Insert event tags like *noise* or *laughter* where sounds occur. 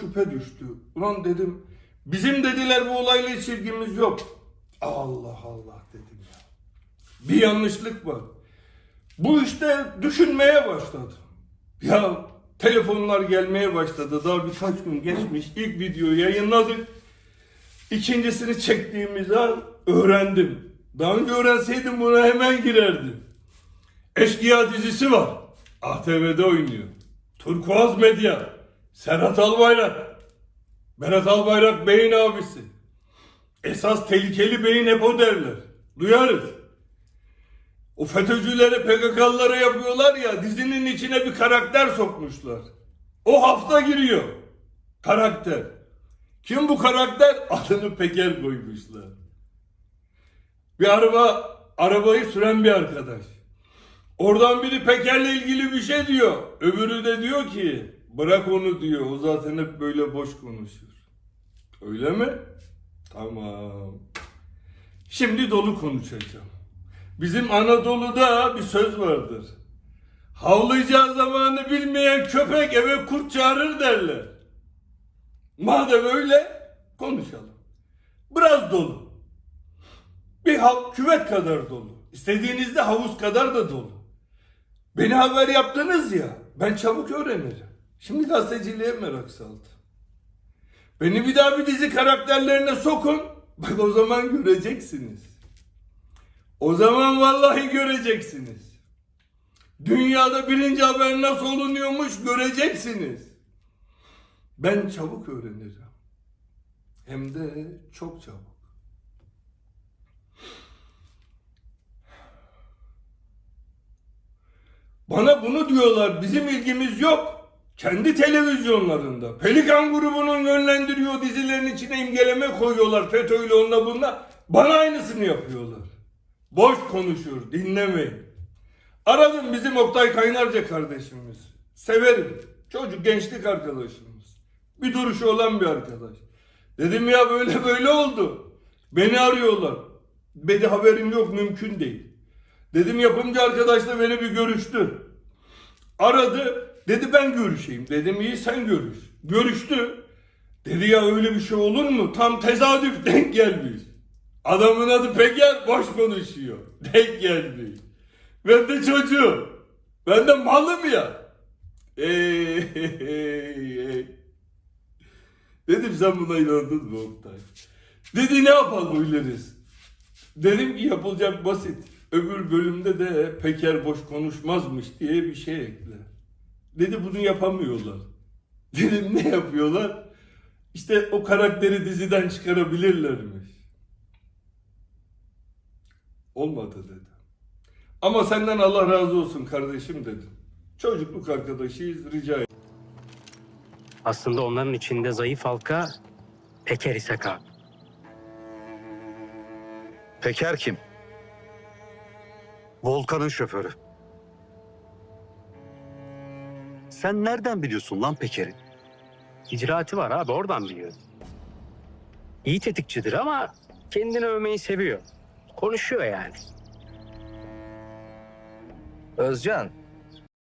şüphe düştü. Ulan dedim bizim dediler bu olayla hiç ilgimiz yok. Allah Allah dedim ya. Bir yanlışlık var. Bu işte düşünmeye başladım. Ya telefonlar gelmeye başladı. Daha birkaç gün geçmiş. İlk videoyu yayınladık. İkincisini çektiğimiz an öğrendim. Daha önce öğrenseydim buna hemen girerdim. Eşkıya dizisi var. ATV'de oynuyor. Turkuaz Medya. Serhat Albayrak. Berat Albayrak beyin abisi. Esas tehlikeli beyin hep o derler. Duyarız. O FETÖ'cüleri PKK'lılara yapıyorlar ya dizinin içine bir karakter sokmuşlar. O hafta giriyor. Karakter. Kim bu karakter? *laughs* Adını Peker koymuşlar. Bir araba, arabayı süren bir arkadaş. Oradan biri Peker'le ilgili bir şey diyor. Öbürü de diyor ki bırak onu diyor. O zaten hep böyle boş konuşuyor. Öyle mi? Tamam. Şimdi dolu konuşacağım. Bizim Anadolu'da bir söz vardır. Havlayacağı zamanı bilmeyen köpek eve kurt çağırır derler. Madem öyle konuşalım. Biraz dolu. Bir hav- küvet kadar dolu. İstediğinizde havuz kadar da dolu. Beni haber yaptınız ya, ben çabuk öğrenirim. Şimdi gazeteciliğe merak saldım. Beni bir daha bir dizi karakterlerine sokun, *laughs* bak o zaman göreceksiniz. O zaman vallahi göreceksiniz. Dünyada birinci haber nasıl olunuyormuş göreceksiniz. Ben çabuk öğrenirim. Hem de çok çabuk. Bana bunu diyorlar. Bizim ilgimiz yok. Kendi televizyonlarında. Pelikan grubunun yönlendiriyor dizilerin içine imgeleme koyuyorlar. FETÖ'yle onunla bununla. Bana aynısını yapıyorlar. Boş konuşuyor. Dinlemeyin. Aradım bizim Oktay Kaynarca kardeşimiz. Severim. Çocuk gençlik arkadaşımız. Bir duruşu olan bir arkadaş. Dedim ya böyle böyle oldu. Beni arıyorlar. Beni haberim yok mümkün değil. Dedim yapımcı arkadaşla beni bir görüştü. Aradı. Dedi ben görüşeyim. Dedim iyi sen görüş. Görüştü. Dedi ya öyle bir şey olur mu? Tam tesadüf *laughs* denk gelmiş. Adamın adı Peker boş konuşuyor. *laughs* Denk gelmiş. Ben de çocuğum. Ben de malım ya. Ey. Dedim sen buna inandın mı Oktay? Dedi ne yapalım biliriz. Dedim ki yapılacak basit. Öbür bölümde de Peker boş konuşmazmış diye bir şey ekle. Dedi bunu yapamıyorlar. *laughs* Dedim ne yapıyorlar? İşte o karakteri diziden çıkarabilirlermiş. Olmadı dedi. Ama senden Allah razı olsun kardeşim dedim. Çocukluk arkadaşıyız rica ederim. Aslında onların içinde zayıf halka Peker İshak abi. Peker kim? Volkan'ın şoförü. Sen nereden biliyorsun lan Peker'i? İcraatı var abi oradan biliyor. İyi tetikçidir ama kendini övmeyi seviyor. Konuşuyor yani. Özcan,